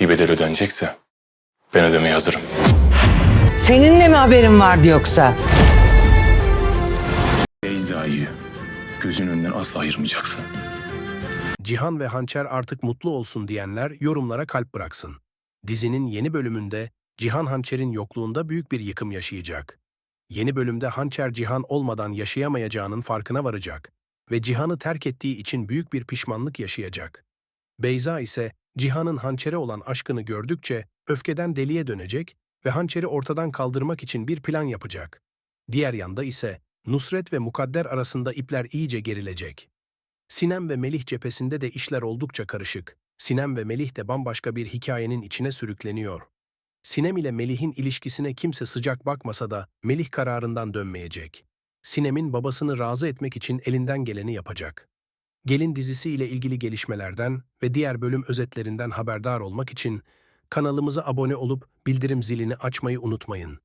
bir bedel ödenecekse ben ödemeye hazırım. Seninle mi haberin vardı yoksa? Beyza'yı gözün önünden asla ayırmayacaksın. Cihan ve Hançer artık mutlu olsun diyenler yorumlara kalp bıraksın. Dizinin yeni bölümünde Cihan Hançer'in yokluğunda büyük bir yıkım yaşayacak. Yeni bölümde Hançer Cihan olmadan yaşayamayacağının farkına varacak ve Cihan'ı terk ettiği için büyük bir pişmanlık yaşayacak. Beyza ise Cihan'ın Hançer'e olan aşkını gördükçe öfkeden deliye dönecek ve Hançer'i ortadan kaldırmak için bir plan yapacak. Diğer yanda ise Nusret ve Mukadder arasında ipler iyice gerilecek. Sinem ve Melih cephesinde de işler oldukça karışık. Sinem ve Melih de bambaşka bir hikayenin içine sürükleniyor. Sinem ile Melih'in ilişkisine kimse sıcak bakmasa da Melih kararından dönmeyecek. Sinem'in babasını razı etmek için elinden geleni yapacak. Gelin dizisi ile ilgili gelişmelerden ve diğer bölüm özetlerinden haberdar olmak için kanalımıza abone olup bildirim zilini açmayı unutmayın.